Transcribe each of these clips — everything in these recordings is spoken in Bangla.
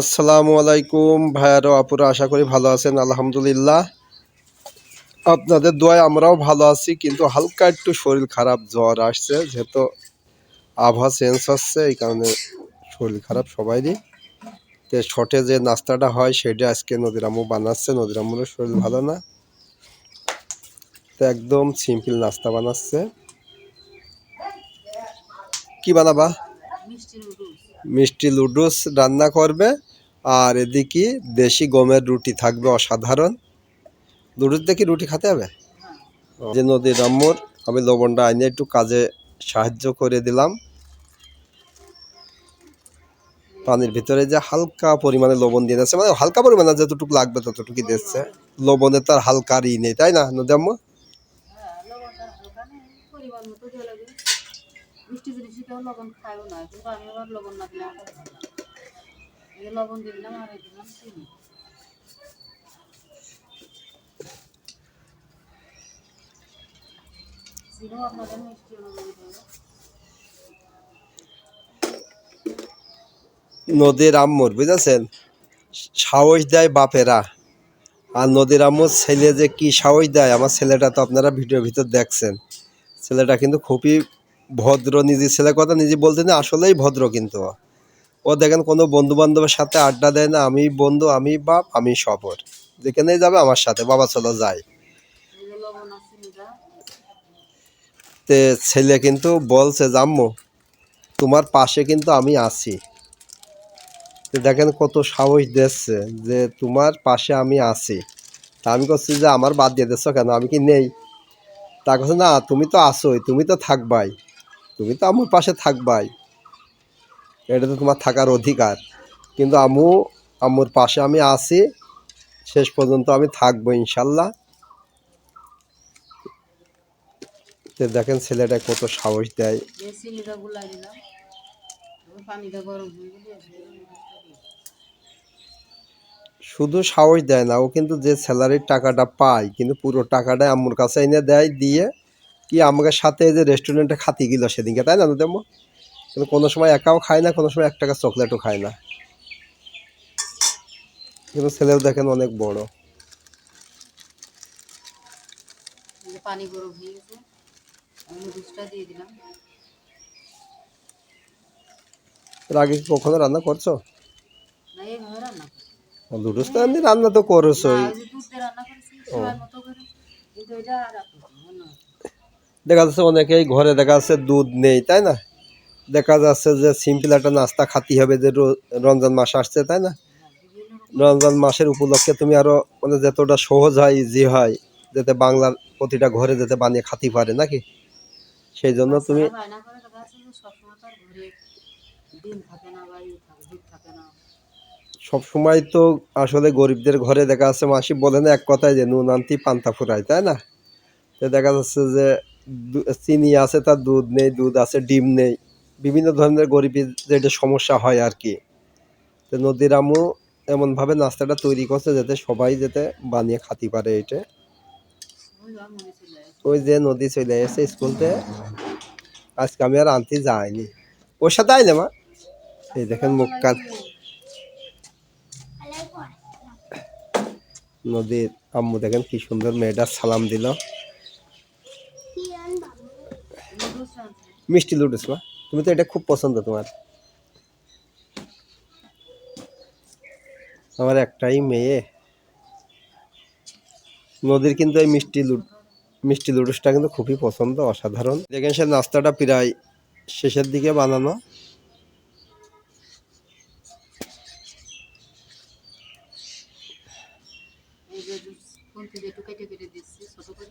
আসসালামু আলাইকুম। ভাইয়ারও আপুরা আশা করি ভালো আছেন, আলহামদুলিল্লাহ। আপনাদের দোয়ায় আমরাও ভালো আছি, কিন্তু হালকা একটু শরীর খারাপ জ্বর আসছে, যেহেতু আবহাওয়া চেঞ্জ হচ্ছে, এই কারণে শরীর খারাপ সবাইরই। তো শর্টে যে নাস্তাটা হয়, সেটা আজকে নদীর নদীরামু বানাচ্ছে, নদীর নদীরামুরও শরীর ভালো না। তো একদম সিম্পল নাস্তা বানাচ্ছে। কি বানাবা? মিষ্টি লুডুস রান্না করবে আর এদিকে দেশি গমের রুটি থাকবে অসাধারণ। লুডুস দেখি রুটি খেতে হবে? যে নদীর রাম্মুর আমি লবণটা আইনে একটু কাজে সাহায্য করে দিলাম। পানির ভিতরে যে হালকা পরিমাণে লবণ দিয়ে দিচ্ছে মানে হালকা পরিমাণে যতটুকু লাগবে ততটুকু দিচ্ছে লবণে তো আর হালকা ই নেই তাই না নদী আম্মু হ্যাঁ লবণটা হালকা নেই পরিমাণ মতো দিয়ে লাগে মিষ্টি জিনিস কেউ লবণ খায়ও না, কিন্তু আমি আবার লবণ না দিলে এই লবণ দিলাম আর দিলাম চিনি। চিনিও আপনাদের মিষ্টি নদীর আম্মুর, বুঝেছেন? সাহস দেয় বাপেরা। আর নদীর আম্মুর ছেলে যে কি সাহস দেয়, আমার ছেলেটা তো আপনারা ভিডিওর ভিতর দেখছেন। ছেলেটা কিন্তু খুবই ভদ্র, নিজের ছেলের কথা নিজে বলতে না আসলেই ভদ্র কিন্তু। ও। দেখেন কোনো বন্ধু বান্ধবের সাথে আড্ডা দেয় না, আমি বন্ধু, আমি বাপ, আমি সফর যেখানেই যাবে আমার সাথে, বাবা চলো যাই তে ছেলে কিন্তু বলছে, জাম্মু, তোমার পাশে কিন্তু আমি আছি। দেখেন কত সাহস দিচ্ছে যে তোমার পাশে আমি আছি। তা আমি করছি যে, আমার বাদ দিয়ে দিচ্ছ কেন? আমি কি নেই? তা কথা না, তুমি তো আসোই তুমি তো থাকবাই। তুমি তো আমার পাশে থাকবাই। এটা তো তোমার থাকার অধিকার। কিন্তু আমু আম্মুর পাশে আমি আছি শেষ পর্যন্ত আমি থাকব ইনশাল্লাহ। তো দেখেন ছেলেটা কত সাহস দেয়। শুধু সাহস দেয় না ও কিন্তু যে স্যালারির টাকাটা পায় কিন্তু পুরো টাকাটাই আম্মুর কাছে এনে দেয় দিয়ে কি আমাকে সাথে যে রেস্টুরেন্টে খাতি গেল সেদিনকে তাই না দেবো কিন্তু কোনো সময় একাও খায় না কোনো সময় এক টাকা চকলেটও খায় না। কিন্তু ছেলেও দেখেন অনেক বড়। পানি গরম হয়ে গেছে নুডলসটা দিয়ে দিলাম। আগে কি কখনো রান্না করছ? তো এমনি রান্না তো করছোই। না, দেখা যাচ্ছে অনেকেই ঘরে দেখা যাচ্ছে দুধ নেই তাই না? দেখা যাচ্ছে যে সিম্পল একটা নাস্তা খাতি হবে যে রমজান মাস আসছে তাই না? রমজান মাসের উপলক্ষে তুমি আরও মানে যতটা সহজ হয় ইজি হয় যাতে বাংলার প্রতিটা ঘরে যাতে বানিয়ে খাতি পারে নাকি? সেই জন্য তুমি ইয়ে সব সময় তো আসলে গরিবদের ঘরে দেখা যাচ্ছে মাসি বলে না এক কথায় যে নুন আনতি পান্তা ফুরায় তাই না? তো দেখা যাচ্ছে যে চিনি আছে, তার দুধ নেই, দুধ আছে, ডিম নেই। বিভিন্ন ধরনের গরিবের যেটা সমস্যা হয় আর কি। তো নদীর আমু এমনভাবে নাস্তাটা তৈরি করছে যাতে সবাই যাতে বানিয়ে খাতি পারে এটা। ওই যে নদী চলে এসে স্কুলতে। আজকে আমি আর আনতে যাইনি। ওর সাথে আইলে মা? এই দেখেন মুখ কান নদীর আম্মু দেখেন কি সুন্দর মেয়েটা সালাম দিল নুডলস রাঁধছে মিষ্টি লুডুস, মা। তুমি তো এটা খুব পছন্দ তোমার। আমার একটাই মেয়ে। নদীর কিন্তু এই মিষ্টি লুড, মিষ্টি লুডুসটা কিন্তু খুবই পছন্দ, অসাধারণ। দেখেন সে নাস্তাটা প্রায় শেষের দিকে বানানো এই যে কোনটি দিয়ে একটু কেটে কেটে দিচ্ছি ছোট করে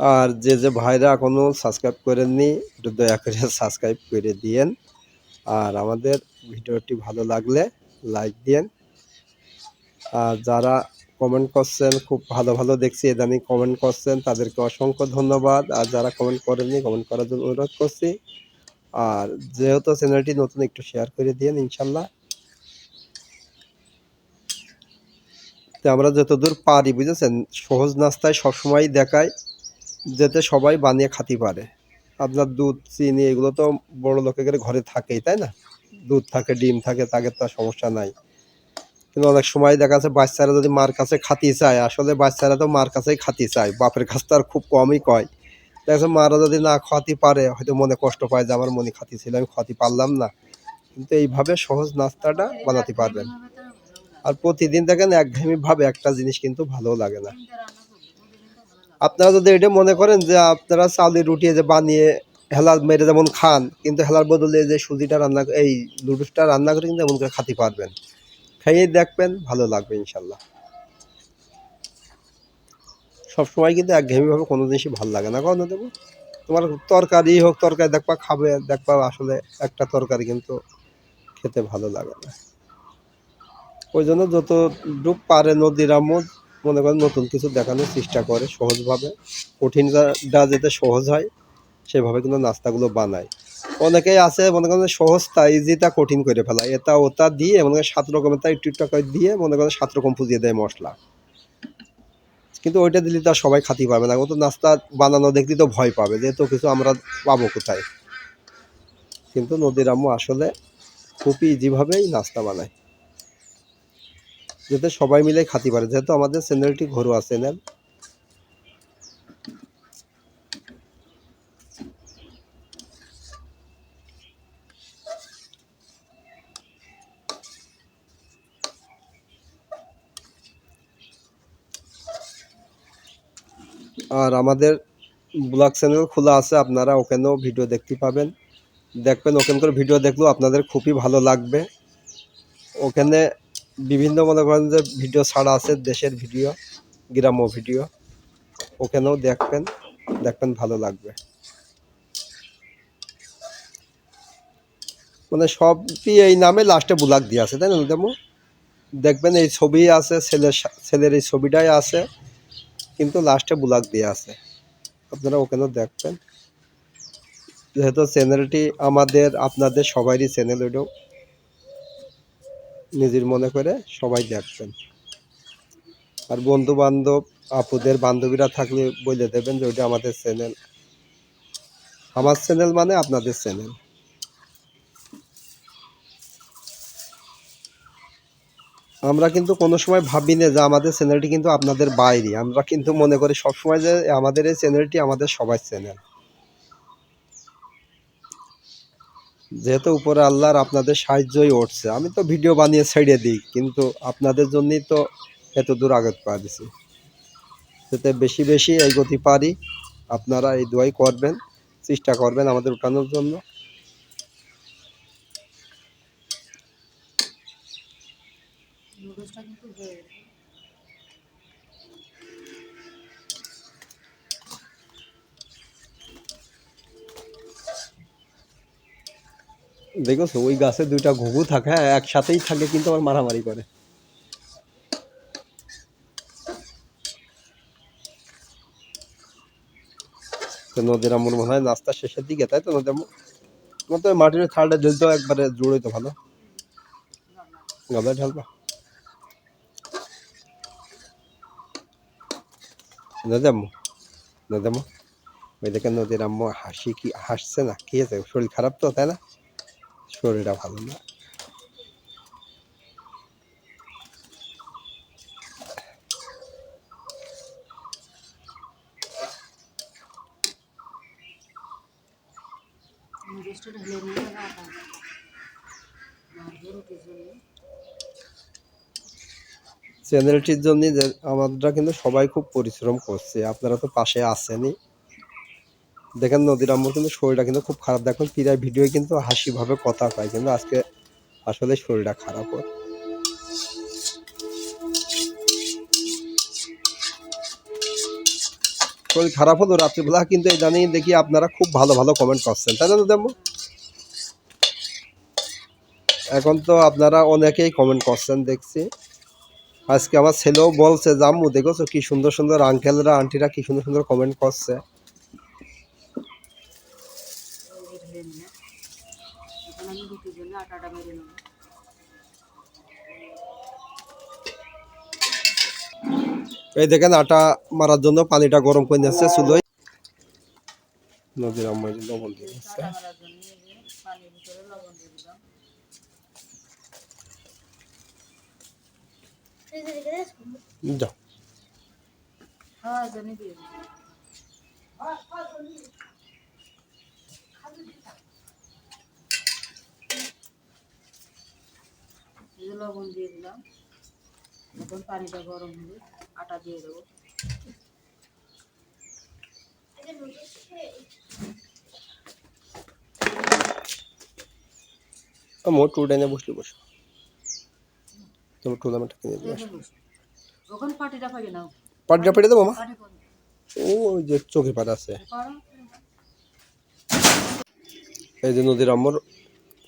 আর যে যে ভাইরা এখনও সাবস্ক্রাইব করেননি, একটু দয়া করে সাবস্ক্রাইব করে দিয়েন। আর আমাদের ভিডিওটি ভালো লাগলে লাইক দিয়েন। আর যারা কমেন্ট করছেন, খুব ভালো ভালো দেখছি, ইদানিং কমেন্ট করছেন, তাদেরকে অসংখ্য ধন্যবাদ। আর যারা কমেন্ট করেননি কমেন্ট করার জন্য অনুরোধ করছি। আর যেহেতু চ্যানেলটি নতুন, একটু শেয়ার করে দিয়েন ইনশাল্লাহ। তো আমরা যতদূর পারি, বুঝেছেন? সহজ নাস্তায় সবসময় দেখায় যাতে সবাই বানিয়ে খাতি পারে। আপনার দুধ, চিনি, এগুলো তো বড় লোকের ঘরে থাকেই, তাই না? দুধ থাকে, ডিম থাকে, তাকে তো সমস্যা নাই। কিন্তু অনেক সময় দেখা যাচ্ছে বাচ্চারা যদি মার কাছে খাতি চায়, আসলে বাচ্চারা তো মার কাছেই খাতি চায়, বাপের কাছে তো আর খুব কমই কয়। দেখা যাচ্ছে মারা যদি না খাতি পারে, হয়তো মনে কষ্ট পায় যে আমার মনে খাতি ছিল, আমি খাতি পারলাম না। কিন্তু এইভাবে সহজ নাস্তাটা বানাতে পারবেন। আর প্রতিদিন দেখেন একঘেয়েমি ভাবে একটা জিনিস কিন্তু ভালো লাগে না তিনটা রান্না করব প্রতিদিন তো ভালো লাগে আপনারা যদি এটা মনে করেন যে আপনারা চাউলের রুটি যে বানিয়ে হেলার মেরে যেমন খান, কিন্তু হেলার বদলে যে সুজিটা রান্না এই নুডলসটা রান্না করে কিন্তু এমন করে খাতে পারবেন। খাইয়ে দেখবেন, ভালো লাগবে ইনশাল্লাহ সবসময় কিন্তু একঘেয়েমিভাবে কোনো জিনিসই ভালো লাগে না। কখনো দেবো তোমার তরকারি হোক, তরকারি দেখবা খাবে, দেখবা আসলে একটা তরকারি কিন্তু খেতে ভালো লাগে না। ওই জন্য যত ডুব পারে নদীর আমদ মনে করেন নতুন কিছু দেখানোর চেষ্টা করে সহজভাবে। কঠিনটা যাতে সহজ হয়, সেভাবে কিন্তু নাস্তাগুলো বানায়। অনেকেই আছে, মনে করেন সহজটা ইজিটা কঠিন করে ফেলা। এটা ওটা দিয়ে, মনে করেন সাত রকমের তা একটু করে দিয়ে, মনে করেন সাত রকম পুজিয়ে দেয় মশলা। কিন্তু ওইটা দিলে তো সবাই খাতি পাবে না। ও তো নাস্তা বানানো দেখলে তো ভয় পাবে যে তো কিছু আমরা পাবো কোথায়। কিন্তু নদীর আম্মু আসলে খুবই ইজিভাবেই নাস্তা বানায়। যাতে সবাই মিলে খাতে পারে, যেহেতু আমাদের চ্যানেলটি ঘরোয়া চ্যানেল আর আমাদের ব্লগ চ্যানেল খোলা আছে, আপনারা ওখানেও ভিডিও দেখতে পাবেন। দেখবেন, ওখানকার ভিডিও দেখলেও আপনাদের খুবই ভালো লাগবে। ওখানে বিভিন্ন মনে করেন যে ভিডিও ছাড়া আছে, দেশের ভিডিও গ্রাম্য ভিডিও ওখানেও দেখবেন দেখবেন ভালো লাগবে। মানে সবই এই নামে লাস্টে ব্লগ দিয়ে আছে, তাই না যেমন দেখবেন এই ছবি আছে, ছেলের ছেলের এই ছবিটাই আছে, কিন্তু লাস্টে ব্লগ দিয়ে আছে। আপনারা ওখানেও দেখবেন। যেহেতু চ্যানেলটি আমাদের, আপনাদের সবারই চ্যানেল ওইটাও নিজের মনে করে সবাই দেখবেন। আর বন্ধু বান্ধব আপুদের বান্ধবীরা থাকলে বলে দেবেন যে ওইটা আমাদের চ্যানেল আমার চ্যানেল মানে আপনাদের চ্যানেল আমরা কিন্তু কোনো সময় ভাবি না যে আমাদের চ্যানেলটি কিন্তু আপনাদের বাইরে। আমরা কিন্তু মনে করি সবসময় যে আমাদের এই চ্যানেলটি আমাদের সবার চ্যানেল যেহেতু উপরে আল্লাহর আপনাদের সাহায্যই উঠছে, আমি তো ভিডিও বানিয়ে ছেড়ে দিই, কিন্তু আপনাদের জন্যই তো এত দূর আগত পারিছি যাতে বেশি বেশি এই গতি পারি, আপনারা এই দোয়াই করবেন, চেষ্টা করবেন আমাদের উঠানোর জন্য নুডলসটা কিন্তু হয়ে গেছে। দেখেছ, ওই গাছে দুইটা ঘুঘু থাকে হ্যাঁ একসাথেই থাকে, কিন্তু আবার মারামারি করে। তো নদীর আমুর মনে হয় নাস্তা শেষের দিকে, তাই তো নদী আমু তোমার তো মাটির থালটা ঢেলতে একবারে জোড়ই তো ভালো। গাবলা ঢালবা। নদী আম্মু নদী আম্মু, ওই দেখেন নদীর আম্মু হাসি কি, হাসছে না, কি শরীর খারাপ তো, তাই না? শরীরটা ভালো না। চ্যানেলটির জন্য আমরা কিন্তু সবাই খুব পরিশ্রম করছে। আপনারা তো পাশে আসেনি দেখেন নদীর আম্মুর কিন্তু শরীরটা কিন্তু খুব খারাপ। দেখুন প্রায় ভিডিও কিন্তু হাসিভাবে কথা পায় কিন্তু আজকে আসলে শরীরটা খারাপ হয় শরীর খারাপ হলো রাত্রিবেলা, কিন্তু ইদানিং দেখি আপনারা খুব ভালো ভালো কমেন্ট করছেন। তাই না আম্মু? এখন তো আপনারা অনেকেই কমেন্ট করছেন, দেখছি। আজকে আমার ছেলেও বলছে জাম্মু দেখেছ কি সুন্দর সুন্দর আঙ্কেলরা আন্টিরা কি সুন্দর সুন্দর কমেন্ট করছে? আটাটা মেরে নেব এই দেখেন আটা মারার জন্য পানিটা গরম করে নিয়েছে চুলোয় নদীর আম্মাই লবণ দিয়ে দিচ্ছে যাও যে লবণ দিয়ে দিলাম। এখন পানিটা গরম হলে আটা দিয়ে দেবো। আমার টুল ডাইনে বসলে বসো। তোমার টুল কিনে দিবে দিয়ে দেবো ওখানে পাটিটা পাবি না পাটিটা পেটে দেবো মা? ও যে চোখে পাটা আছে। এই যে নদীর আম্মর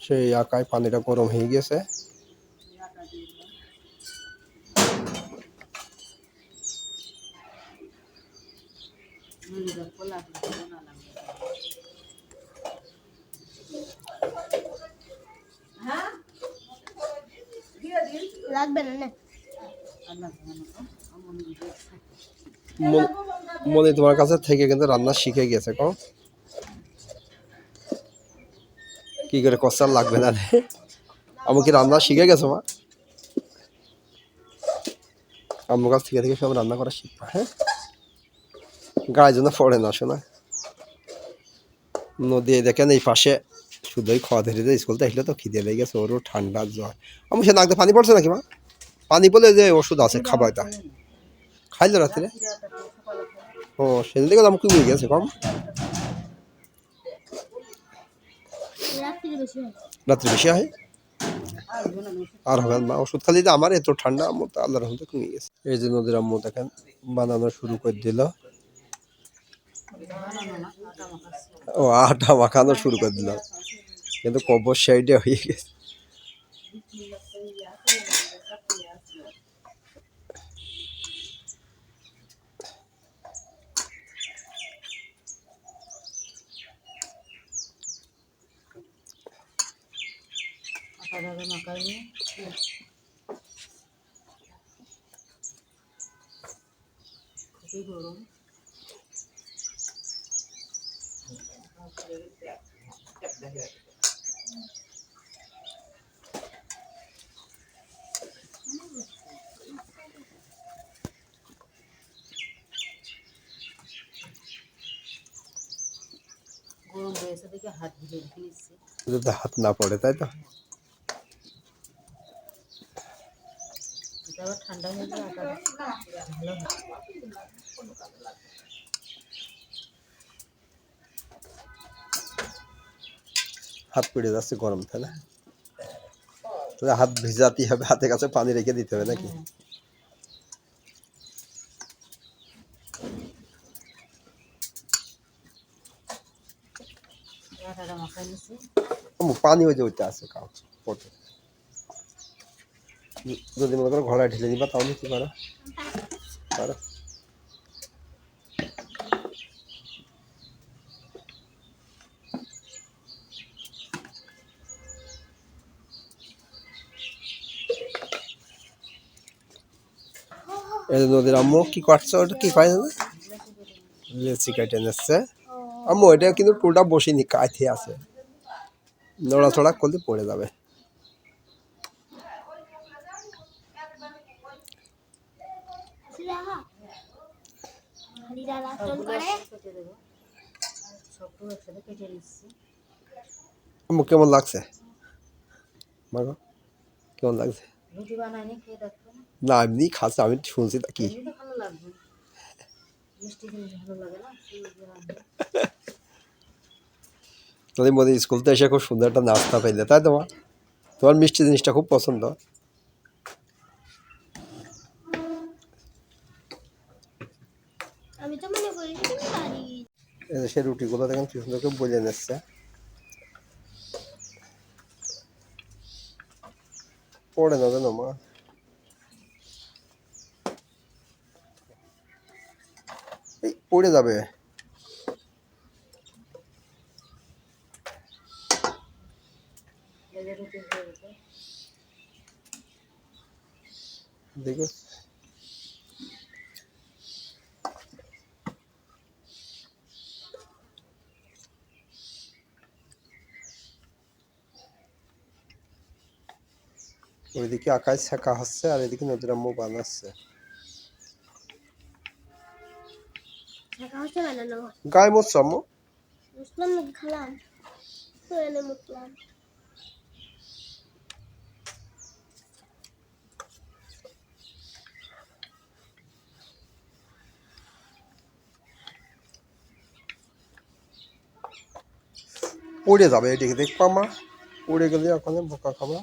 সেই আকায় পানিটা গরম হয়ে গেছে এই আটা দিয়ে দিলাম নুনিটার পোলা দিয়ে না লাগে হ্যাঁ দিয়ে দিন লাগবে না মন- তোমার কাছে থেকে কিন্তু রান্না শিখে গেছে কম কি করে কষ্টার লাগবে না আমি কি রান্না শিখে গেছো, মা? আমার কাছ থেকে থেকে সব রান্না করা শিখবা হ্যাঁ? গায়ে যেন পড়ে না, শোনা। নদী দেখেন এই পাশে শুধুই খাওয়া ধরে যে স্কুল আসলে তো খিদে লেগে গেছে ওরও ঠান্ডা জ্বর। আমি সে নাকতে পানি পড়ছে নাকি মা? পানি বলে যে ওষুধ আছে খাবারটা খাইলো রাত্রে? ও সেদিন থেকে দাম কমে গেছে কম। রাত্রি বেশি হয়? আর হবে না ওষুধ খালি যে আমার এত ঠান্ডা আম্মু তো আল্লাহর রহমতে কমে গেছে। এই যে নদীর আম্মু দেখেন বানানো শুরু করে দিল। ও আটা মাখানো শুরু করে দিল। কিন্তু কবর সাইডে হয়ে গেছে। আটাটাকে মাখাই নিয়ে খুবই গরম গরম হয়েছে দেখে হাত ভিজে রেখে নিচ্ছি যাতে হাত না পড়ে তাই তো এটা আবার ঠান্ডা হয়ে গেলে আটা ভালো হয় হাত পড়ে যাচ্ছে গরম তাই না তাহলে হাত ভিজাতেই হবে হাতের কাছে পানি রেখে দিতে হবে নাকি হ্যাঁ। এই আটাটা মাখাই নিচ্ছি আম্মু, পানি ওই যে ওইটা আছে পড়তে যদি মনে করো ঘোড়ায় ঢেলে নিবা তাও নিতে পারো? পারো? নদীর আম্মু, কি করছ কি জানো? লেচি কেটে নিচ্ছে। আম্মু, এটা কিন্তু পুরোটা বসিনি কাঠে আছে। নড়াচড়া করলে পড়ে যাবে। আম্মু, কেমন লাগছে? মাগো, কেমন লাগছে? না, এমনি খাচ্ছে, আমি শুনছি তা কি? ভালো লাগে না। তোদের মধ্যে স্কুল থেকে এসে খুব সুন্দর একটা নাস্তা পাইলে তাই তোমার তোমার মিষ্টি জিনিসটা খুব পছন্দ। সে রুটিগুলো দেখেন কি সুন্দর করে বলে নিচ্ছে। পড়ে না জানো মা? এই পড়ে যাবে এই যে রুটি হয়ে গেছে দেখো। ওইদিকে আকাশ ছেঁকা হচ্ছে আর এদিকে নদীর আম্মু বানাচ্ছে বানানো গায়ে মরছ আম্মু। মুসলাম খালাম? উড়ে যাবে এদিকে দেখবা মা। উড়ে গেলে ওখানে বোকা খাবা।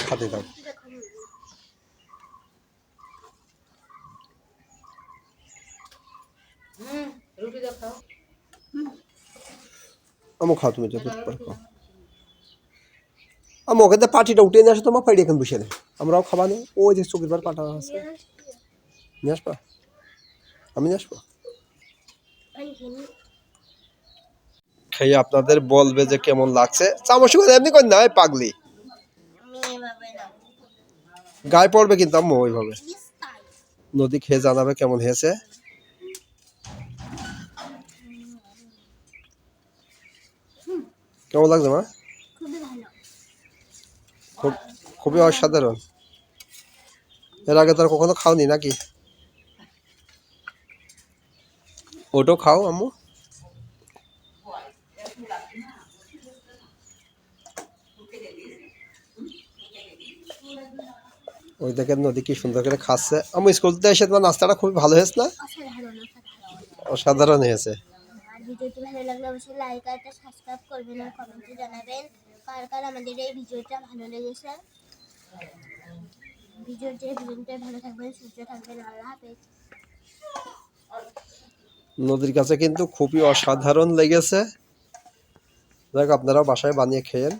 খাতে দাও হুম রুটি দেখাও আম্মু খাও তুমি যত পারো খাও আম্মু ওখানে পাটিটা উঠে নিয়ে আসো তোমার পাইডি এখন বসে নেই আমরাও খাবা নেই ওই যে চোখের বার পাটা আছে নিয়ে আসবা আমি নিয়ে আসব পানি খেয়ে আপনাদের বলবে যে কেমন লাগছে। চামচ করে এমনি করে নাই পাগলি। গায়ে পড়বে কিন্তু আম্মু ওইভাবে। নদী খেয়ে জানাবে কেমন হয়েছে। কেমন লাগছে মা? খুব, খুবই অসাধারণ। এর আগে তার কখনো খাওনি নাকি? ওটাও খাও আম্মু। ওই দেখেন নদী কি সুন্দর করে খাচ্ছে। আমি স্কুল থেকে এসে তোমার নাস্তাটা খুবই ভালো হয়েছে না? অসাধারণ হয়েছে। ভিডিওটি ভালো লাগলে অবশ্যই লাইক আর সাবস্ক্রাইব করবেন আর কমেন্টে জানাবেন। কার কার আমাদের এই ভিডিওটা ভালো লেগেছে? ভিডিওটি ভিডিওটা ভালো থাকবেন সুস্থ থাকবেন আল্লাহ হাফেজ। নদীর কাছে কিন্তু খুবই অসাধারণ লেগেছে। দেখ আপনারা বাসায় বানিয়ে খেয়েন।